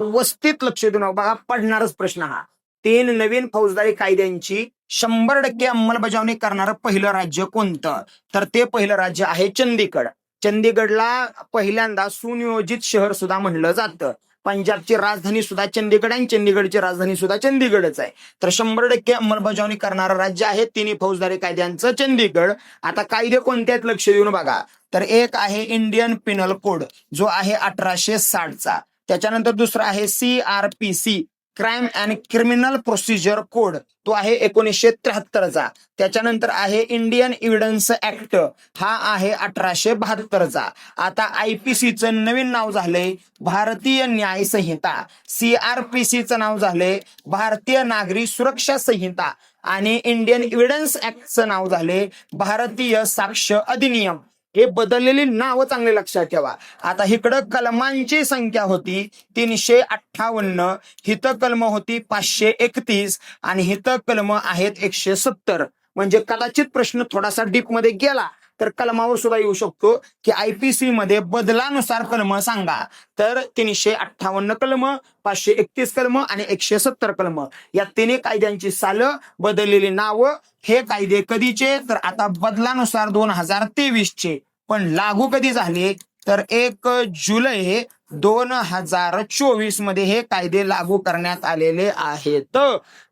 व्यवस्थित लक्ष देऊन बघा पडणारच प्रश्न हा. तीन नवीन फौजदारी कायद्यांची शंभर टक्के अंमलबजावणी करणारं पहिलं राज्य कोणतं? तर ते पहिलं राज्य आहे चंदीगड. चंदीगडला पहिल्यांदा सुनियोजित शहर सुद्धा म्हणलं जातं. पंजाबची राजधानी सुद्धा चंदीगड आणि चंदीगडची राजधानी सुद्धा चंदीगडच आहे. तर शंभर टक्के अंमलबजावणी करणारं राज्य आहे तिन्ही फौजदारी कायद्यांचं चंदीगड. आता कायदे कोणते आहेत? लक्ष देऊन बघा. तर एक आहे इंडियन पिनल कोड जो आहे अठराशे साठचा. त्याच्यानंतर दुसरा आहे C R P C crime and criminal procedure code तो आहे एकोणीसशे त्र्याहत्तरचा त्याच्यानंतर आहे इंडियन इव्हिडन्स ऍक्ट हा आहे अठराशे बहात्तरचा आता आय पी सीचं नवीन नाव झालंय भारतीय न्याय संहिता. सी आर पी सीचं नाव झालंय भारतीय नागरी सुरक्षा संहिता. आणि इंडियन इव्हिडन्स ऍक्टचं नाव झाले भारतीय साक्ष अधिनियम. हे बदललेली नावं चांगले लक्षात ठेवा. आता इकडं कलमांची संख्या होती तीनशे अठ्ठावन्न हिथं कलम होती पाचशे एकतीस आणि हिथं कलम आहेत एकशे सत्तर. म्हणजे कदाचित प्रश्न थोडासा डीपमध्ये गेला तर कलमावर सुद्धा येऊ शकतो की आयपीसी मध्ये बदलानुसार कलम सांगा. तर तीनशे अठ्ठावन्न कलम पाचशे एकतीस कलम आणि एकशे सत्तर कलम. या तिन्ही कायद्यांची सालं बदललेली नावं हे कायदे कधीचे? तर आता बदलानुसार दोन हजार तेवीस चे पण लागू कधी झाले तर एक जुलै दोन हजार चोवीसमध्ये हे कायदे लागू करण्यात आलेले आहेत.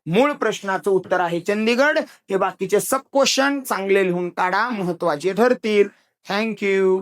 मूळ प्रश्नाचं उत्तर आहे चंदीगड. हे बाकीचे सब क्वेश्चन चांगले लिहून काढा महत्त्वाचे ठरतील. थँक्यू